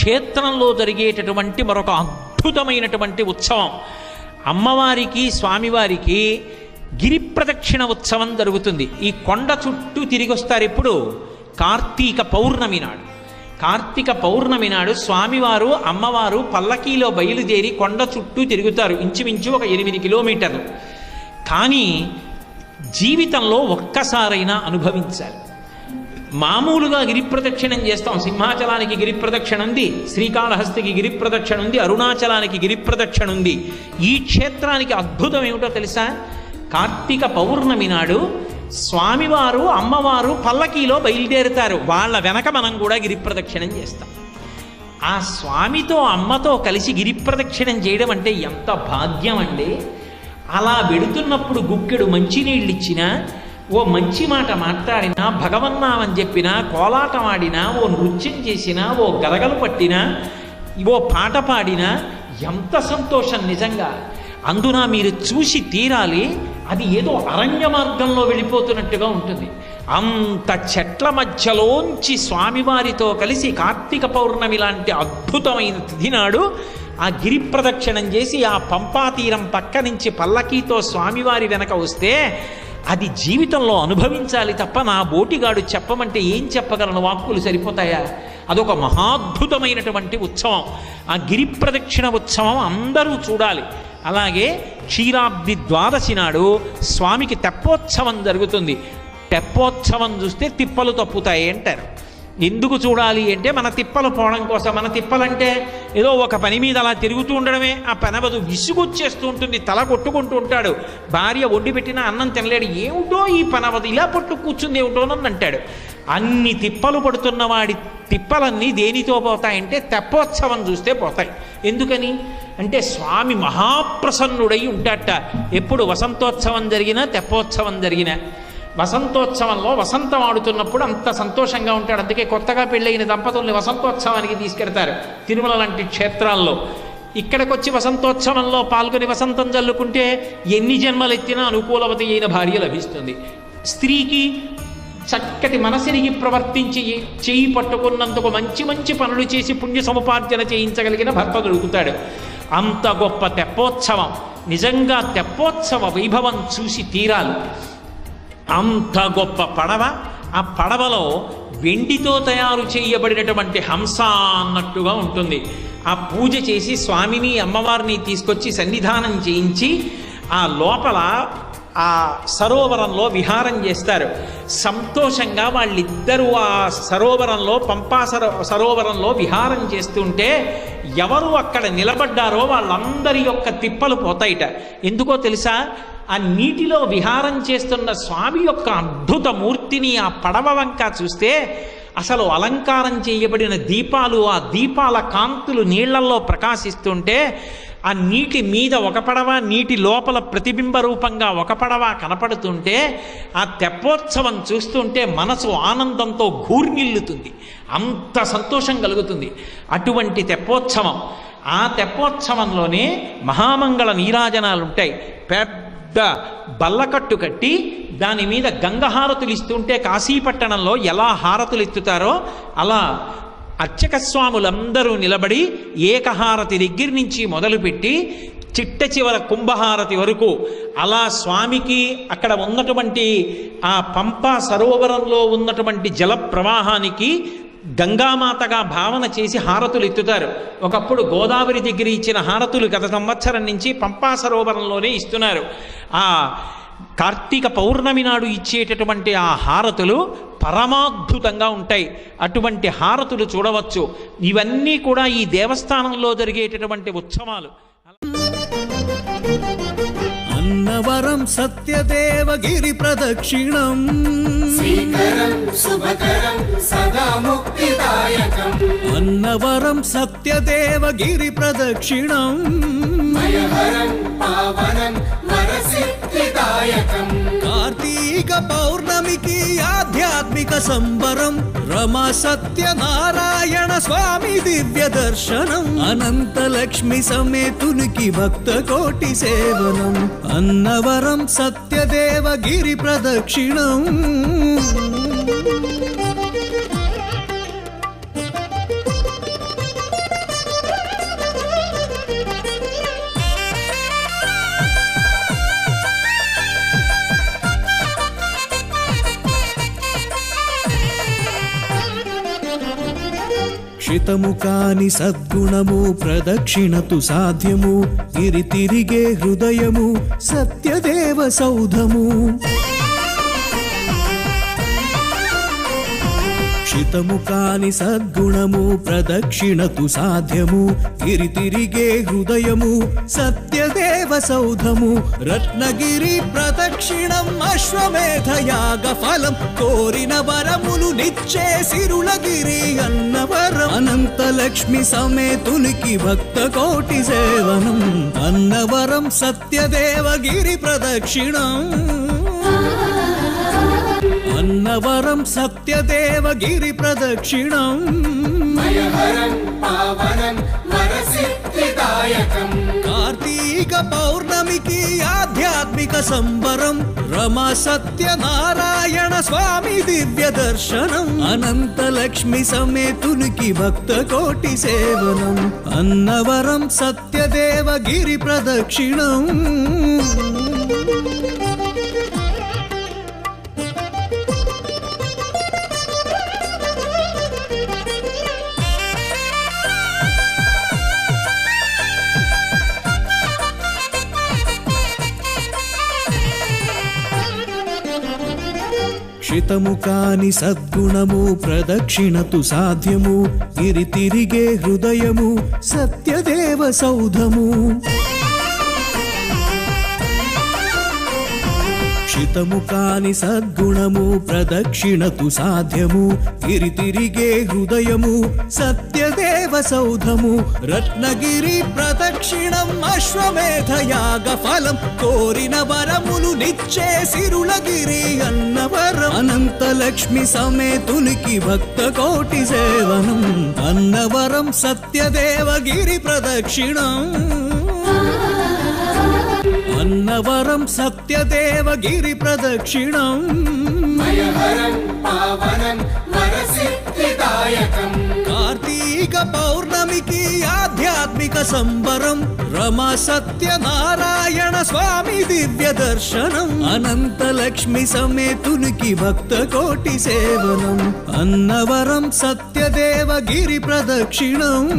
క్షేత్రంలో జరిగేటటువంటి మరొక అద్భుతమైనటువంటి ఉత్సవం. అమ్మవారికి స్వామివారికి గిరి ప్రదక్షిణ ఉత్సవం జరుగుతుంది. ఈ కొండ చుట్టూ తిరిగి వస్తారు ఎప్పుడు? కార్తీక పౌర్ణమి నాడు. కార్తీక పౌర్ణమి నాడు స్వామివారు అమ్మవారు పల్లకీలో బయలుదేరి కొండ చుట్టూ తిరుగుతారు. ఇంచుమించు ఒక ఎనిమిది కిలోమీటర్లు. కానీ జీవితంలో ఒక్కసారైనా అనుభవించాలి. మామూలుగా గిరి ప్రదక్షిణం చేస్తాం. సింహాచలానికి గిరి ప్రదక్షిణ ఉంది శ్రీకాళహస్తికి గిరి ప్రదక్షిణ ఉంది అరుణాచలానికి గిరి ప్రదక్షిణ ఉంది ఈ క్షేత్రానికి అద్భుతం ఏమిటో తెలుసా? కార్తీక పౌర్ణమి నాడు స్వామివారు అమ్మవారు పల్లకీలో బయలుదేరుతారు. వాళ్ళ వెనక మనం కూడా గిరి ప్రదక్షిణం చేస్తాం. ఆ స్వామితో అమ్మతో కలిసి గిరి ప్రదక్షిణం చేయడం అంటే ఎంత భాగ్యం అండి అలా వెడుతున్నప్పుడు గుక్కెడు మంచినీళ్ళు ఇచ్చినా ఓ మంచి మాట మాట్లాడినా భగవన్నామని చెప్పినా కోలాటమాడినా ఓ నృత్యం చేసినా ఓ గలగలు పట్టినా ఓ పాట పాడినా ఎంత సంతోషం నిజంగా. అందున మీరు చూసి తీరాలి అది ఏదో అరణ్య మార్గంలో వెళ్ళిపోతున్నట్టుగా ఉంటుంది. అంత చెట్ల మధ్యలోంచి స్వామివారితో కలిసి కార్తీక పౌర్ణమి లాంటి అద్భుతమైన తిథి నాడు ఆ గిరి ప్రదక్షిణం చేసి ఆ పంపా తీరం పక్క నుంచి పల్లకీతో స్వామివారి వెనక వస్తే అది జీవితంలో అనుభవించాలి తప్ప నా బోటిగాడు చెప్పమంటే ఏం చెప్పగలను? వాక్కులు సరిపోతాయా? అదొక మహాద్భుతమైనటువంటి ఉత్సవం. ఆ గిరి ప్రదక్షిణ ఉత్సవం అందరూ చూడాలి. అలాగే క్షీరాబ్ది ద్వాదశి నాడు స్వామికి తెప్పోత్సవం జరుగుతుంది. తెప్పోత్సవం చూస్తే తిప్పలు తప్పుతాయి అంటారు. ఎందుకు చూడాలి అంటే మన తిప్పలు పోవడం కోసం. మన తిప్పలంటే ఏదో ఒక పని మీద అలా తిరుగుతూ ఉండడమే. ఆ పనవదు విసుగొచ్చేస్తూ ఉంటుంది తల కొట్టుకుంటూ ఉంటాడు. భార్య ఒడ్డు పెట్టిన అన్నం తినలేడు. ఏమిటో ఈ పనవదు? ఇలా పట్టు కూర్చుంది ఏమిటోనని అంటాడు. అన్ని తిప్పలు పడుతున్న వాడి తిప్పలన్నీ దేనితో పోతాయంటే తెప్పోత్సవం చూస్తే పోతాయి. ఎందుకని? అంటే స్వామి మహాప్రసన్నుడై ఉంటాట ఎప్పుడు వసంతోత్సవం జరిగినా తెప్పోత్సవం జరిగినా. వసంతోత్సవంలో వసంతం ఆడుతున్నప్పుడు అంత సంతోషంగా ఉంటాడు. అందుకే కొత్తగా పెళ్ళైన దంపతుల్ని వసంతోత్సవానికి తీసుకెడతారు తిరుమల లాంటి క్షేత్రాల్లో. ఇక్కడికి వచ్చి వసంతోత్సవంలో పాల్గొని వసంతం జల్లుకుంటే ఎన్ని జన్మలు ఎత్తినా అనుకూలవతి అయిన భార్య లభిస్తుంది. స్త్రీకి చక్కటి మనసునికి ప్రవర్తించి చేయి పట్టుకున్నందుకు మంచి మంచి పనులు చేసి పుణ్య సముపార్జన చేయించగలిగిన భర్త దొరుకుతాడు. అంత గొప్ప తెప్పోత్సవం నిజంగా తెప్పోత్సవ వైభవం చూసి తీరాలి. అంత గొప్ప పడవ. ఆ పడవలో వెండితో తయారు చేయబడినటువంటి హంస అన్నట్టుగా ఉంటుంది. ఆ పూజ చేసి స్వామిని అమ్మవారిని తీసుకొచ్చి సన్నిధానం చేయించి ఆ లోపల ఆ సరోవరంలో విహారం చేస్తారు. సంతోషంగా వాళ్ళిద్దరూ ఆ సరోవరంలో పంపా సరో సరోవరంలో విహారం చేస్తుంటే ఎవరు అక్కడ నిలబడ్డారో వాళ్ళందరి యొక్క తిప్పలు పోతాయిట. ఎందుకో తెలుసా? ఆ నీటిలో విహారం చేస్తున్న స్వామి యొక్క అద్భుత మూర్తిని ఆ పడవ వంక చూస్తే అసలు అలంకారం చేయబడిన దీపాలు ఆ దీపాల కాంతులు నీళ్ళల్లో ప్రకాశిస్తుంటే ఆ నీటి మీద ఒక పడవ నీటి లోపల ప్రతిబింబ రూపంగా ఒక పడవ కనపడుతుంటే ఆ తెప్పోత్సవం చూస్తుంటే మనసు ఆనందంతో ఘూర్నిల్లుతుంది అంత సంతోషం కలుగుతుంది. అటువంటి తెప్పోత్సవం. ఆ తెప్పోత్సవంలోనే మహామంగళ నీరాజనాలు ఉంటాయి పెద్ద బల్లకట్టు కట్టి దాని మీద గంగ హారతులు ఇస్తుంటే కాశీపట్టణంలో ఎలా హారతులు ఎత్తుతారో అలా అర్చక స్వాములందరూ నిలబడి ఏకహారతి దగ్గర నుంచి మొదలుపెట్టి చిట్ట చివర కుంభహారతి వరకు అలా స్వామికి అక్కడ ఉన్నటువంటి ఆ పంపా సరోవరంలో ఉన్నటువంటి జల ప్రవాహానికి గంగామాతగా భావన చేసి హారతులు ఎత్తుతారు ఒకప్పుడు గోదావరి దగ్గర ఇచ్చిన హారతులు గత సంవత్సరం నుంచి పంపా సరోవరంలోనే ఇస్తున్నారు. ఆ కార్తీక పౌర్ణమి నాడు ఇచ్చేటటువంటి ఆ హారతులు పరమాద్భుతంగా ఉంటాయి. అటువంటి హారతులు చూడవచ్చు. ఇవన్నీ కూడా ఈ దేవస్థానంలో జరిగేటటువంటి ఉత్సవాలు. అన్నవరం సత్యదేవగిరి ప్రదక్షిణం. శ్రీకరం శుభకరం సదా ముక్తిదాయకం. అన్నవరం సత్యదేవగిరి ప్రదక్షిణం. కార్తీక పౌర్ణమికి ఆధ్యాత్మిక సంబరం. రమా సత్యనారాయణ స్వామి దివ్య దర్శనం. అనంత లక్ష్మి సమేతునికి భక్త కోటి సేవనం. అన్నవరం సత్యదేవగిరి ప్రదక్షిణం. క్షితము కాని సద్గుణము ప్రదక్షిణతు సాధ్యము తిరి తిరిగే హృదయము సత్యదేవ సౌధము. రక్షితము కాని సద్గుణము ప్రదక్షిణతు సాధ్యము. తిరి తిరిగే హృదయము సత్యదేవ సౌధము. రత్నగిరి ప్రదక్షిణం అశ్వమేధయాగ ఫలం. కోరిన వరములు నిచ్చే సిరులగిరి అన్నవరం. అనంత లక్ష్మి సమేతునికి భక్త కోటి సేవనం. అన్నవరం సత్యదేవగిరి ప్రదక్షిణం. అన్నవరం సత్యదేవగిరి ప్రదక్షిణం. కార్తీక పౌర్ణమికి ఆధ్యాత్మిక సంబరం. రమా సత్యనారాయణ స్వామి దివ్య దర్శనం. అనంత లక్ష్మి సమేతునికి భక్త కోటి సేవనం. అన్నవరం సత్యదేవగిరి ప్రదక్షిణం. క్షితము కాని సద్గుణము ప్రదక్షిణతు సాధ్యము తిరి తిరిగే హృదయము సత్యదేవ సౌధము. క్షితము కాని సద్గుణము ప్రదక్షిణతు సాధ్యము. తిరి తిరిగే హృదయము సత్యదేవ సౌధము. రత్నగిరి ప్రదక్షిణం అశ్వమేధ యాగ ఫలం. కోరిన వరములు నిచ్చే సిరులగిరి అన్నవరం. అనంత లక్ష్మి సమేతునికి భక్త కోటి సేవనం. అన్నవరం సత్యదేవగిరి ప్రదక్షిణం. అన్నవరం సత్యదేవగిరి ప్రదక్షిణం. కార్తీక పౌర్ణమికి ఆధ్యాత్మిక సంబరం. రమా సత్యనారాయణ స్వామి దివ్య దర్శనం. అనంత లక్ష్మి సమేతునికి భక్త కోటి సేవనం. అన్నవరం సత్యదేవగిరి ప్రదక్షిణం.